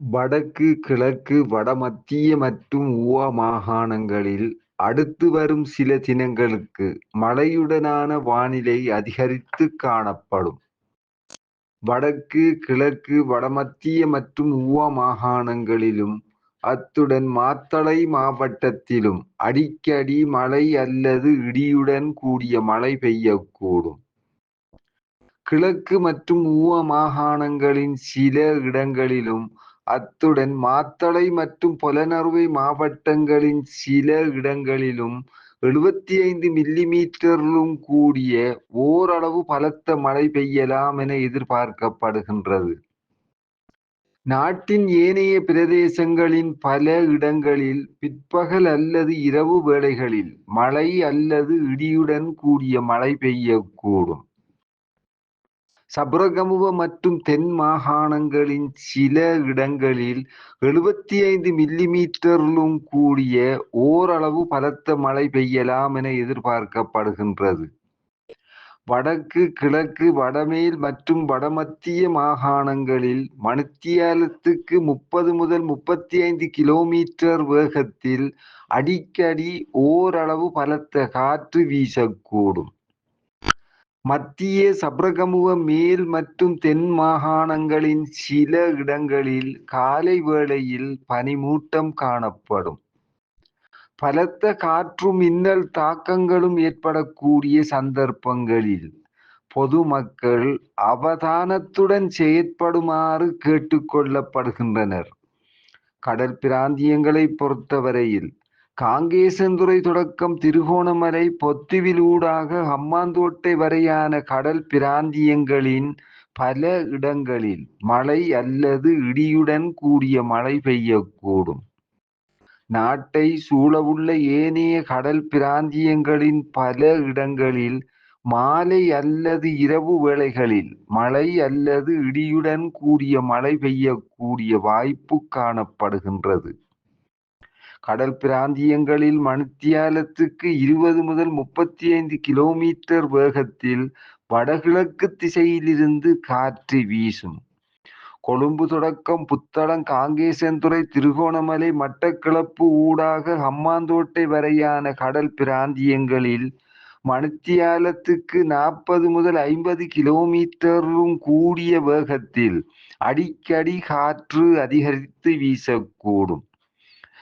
வடக்கு, கிழக்கு, வடமத்திய மற்றும் ஊவா மாகாணங்களில் அடுத்து வரும் சில தினங்களுக்கு மழையுடனான வானிலை அதிகரித்து காணப்படும். வடக்கு, கிழக்கு, வடமத்திய மற்றும் ஊவா மாகாணங்களிலும் அத்துடன் மாத்தளை மாவட்டத்திலும் அடிக்கடி மழை அல்லது இடியுடன் கூடிய மழை பெய்யக்கூடும். கிழக்கு மற்றும் ஊவா மாகாணங்களின் சில இடங்களிலும் அத்துடன் மாத்தளை மற்றும் பொலனறுவை மாவட்டங்களின் சில இடங்களிலும் எழுபத்தைந்து மில்லிமீட்டரிலும் கூடிய ஓரளவு பலத்த மழை பெய்யலாம் என எதிர்பார்க்கப்படுகின்றது. நாட்டின் ஏனைய பிரதேசங்களின் பல இடங்களில் பிற்பகல் அல்லது இரவு வேளைகளில் மழை அல்லது இடியுடன் கூடிய மழை பெய்யக்கூடும். சபரகமுவ மற்றும் தென் மாகாணங்களின் சில இடங்களில் எழுபத்தி ஐந்து மில்லிமீட்டரிலும் கூடிய ஓரளவு பலத்த மழை பெய்யலாம் என எதிர்பார்க்கப்படுகின்றது. வடக்கு, கிழக்கு, வடமேல் மற்றும் வடமத்திய மாகாணங்களில் மணித்தியாலத்துக்கு முப்பது முதல் முப்பத்தி ஐந்து கிலோமீட்டர் வேகத்தில் அடிக்கடி ஓரளவு பலத்த காற்று வீசக்கூடும். மத்திய சப்ரகமுவ மேல் மற்றும் தென் மாகாணங்களின் சில இடங்களில் காலை வேளையில் பனிமூட்டம் காணப்படும். பலத்த காற்றும் மின்னல் தாக்கங்களும் ஏற்படக்கூடிய சந்தர்ப்பங்களில் பொதுமக்கள் அவதானத்துடன் செயற்படுமாறு கேட்டுக்கொள்ளப்படுகின்றனர் கடல் பிராந்தியங்களை பொறுத்தவரையில் காங்கேசந்துறை தொடக்கம் திருகோணமலை பொத்துவிலூடாக ஹம்மாந்தோட்டை வரையான கடல் பிராந்தியங்களின் பல இடங்களில் மழை அல்லது இடியுடன் கூடிய மழை பெய்யக்கூடும். நாட்டை சூழவுள்ள ஏனைய கடல் பிராந்தியங்களின் பல இடங்களில் மாலை அல்லது இரவு வேளைகளில் மழை அல்லது இடியுடன் கூடிய மழை பெய்யக்கூடிய வாய்ப்பு காணப்படுகின்றது. கடல் பிராந்தியங்களில் மணித்தியாலத்துக்கு இருபது முதல் முப்பத்தி ஐந்து கிலோமீட்டர் வேகத்தில் வடகிழக்கு திசையிலிருந்து காற்று வீசும். கொழும்பு தொடக்கம் புத்தளம், காங்கேசன்துறை, திருகோணமலை, மட்டக்கிளப்பு ஊடாக ஹம்மாந்தோட்டை வரையான கடல் பிராந்தியங்களில் மணித்தியாலத்துக்கு நாற்பது முதல் ஐம்பது கிலோமீட்டரும் கூடிய வேகத்தில் அடிக்கடி காற்று அதிகரித்து வீசக்கூடும்.